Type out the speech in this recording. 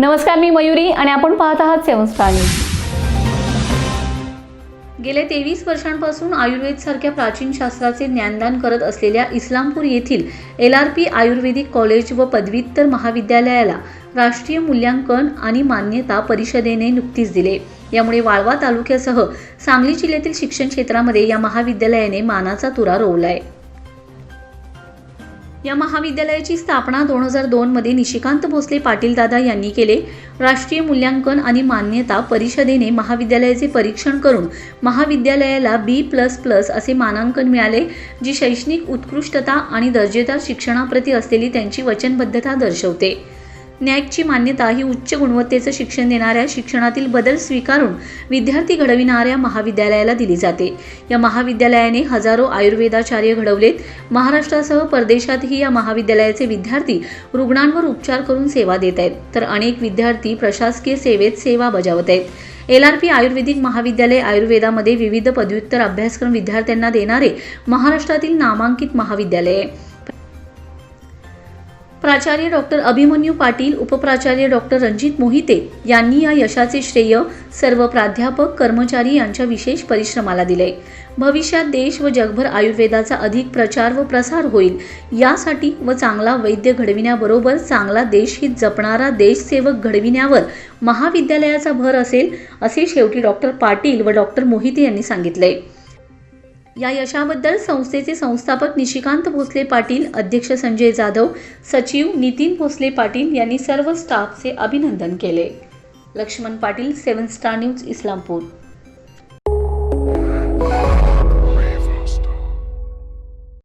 नमस्कार मी मयुरी आणि आपण पाहत आहात सेवन स्टार न्यूज. गेल्या तेवीस वर्षांपासून आयुर्वेद सारख्या प्राचीन शास्त्राचे ज्ञानदान करत असलेल्या इस्लामपूर येथील L R P Ayurvedic college व पदव्युत्तर महाविद्यालयाला राष्ट्रीय मूल्यांकन आणि मान्यता परिषदेने नुकतीच दिले. यामुळे वाळवा तालुक्यासह सांगली जिल्ह्यातील शिक्षण क्षेत्रामध्ये या महाविद्यालयाने मानाचा तुरा रोवला आहे या महाविद्यालयाची स्थापना दोन हजार दोनमध्ये निशिकांत भोसले पाटीलदादा यांनी केले. राष्ट्रीय मूल्यांकन आणि मान्यता परिषदेने महाविद्यालयाचे परीक्षण करून महाविद्यालयाला बी प्लस प्लस असे मानांकन मिळाले जी शैक्षणिक उत्कृष्टता आणि दर्जेदार शिक्षणाप्रती असलेली त्यांची वचनबद्धता दर्शवते. नॅकची मान्यता ही उच्च गुणवत्तेचं शिक्षण देणाऱ्या शिक्षणातील बदल स्वीकारून विद्यार्थी घडविणाऱ्या महाविद्यालयाला दिली जाते. या महाविद्यालयाने हजारो आयुर्वेदाचार्य घडवलेत. महाराष्ट्रासह परदेशातही या महाविद्यालयाचे विद्यार्थी रुग्णांवर उपचार करून सेवा देत आहेत. तर अनेक विद्यार्थी प्रशासकीय सेवेत सेवा बजावत आहेत. एल आर पी आयुर्वेदिक महाविद्यालय आयुर्वेदामध्ये विविध पदव्युत्तर अभ्यासक्रम विद्यार्थ्यांना देणारे महाराष्ट्रातील नामांकित महाविद्यालय आहे. प्राचार्य डॉक्टर अभिमन्यू पाटील उपप्राचार्य डॉक्टर रणजित मोहिते यांनी या यशाचे श्रेय सर्व प्राध्यापक कर्मचारी यांच्या विशेष परिश्रमाला दिले. भविष्यात देश व जगभर आयुर्वेदाचा अधिक प्रचार व प्रसार होईल यासाठी व चांगला वैद्य घडविण्याबरोबर चांगला देशहित जपणारा देशसेवक घडविण्यावर महाविद्यालयाचा भर असेल असे शेवटी डॉक्टर पाटील व डॉक्टर मोहिते यांनी सांगितले. या यशाबद्दल संस्थेचे संस्थापक निशिकांत भोसले पाटील अध्यक्ष संजय जाधव सचिव नितीन भोसले पाटील यांनी सर्व स्टाफचे अभिनंदन केले. Laxman Patil seven star news Islampur.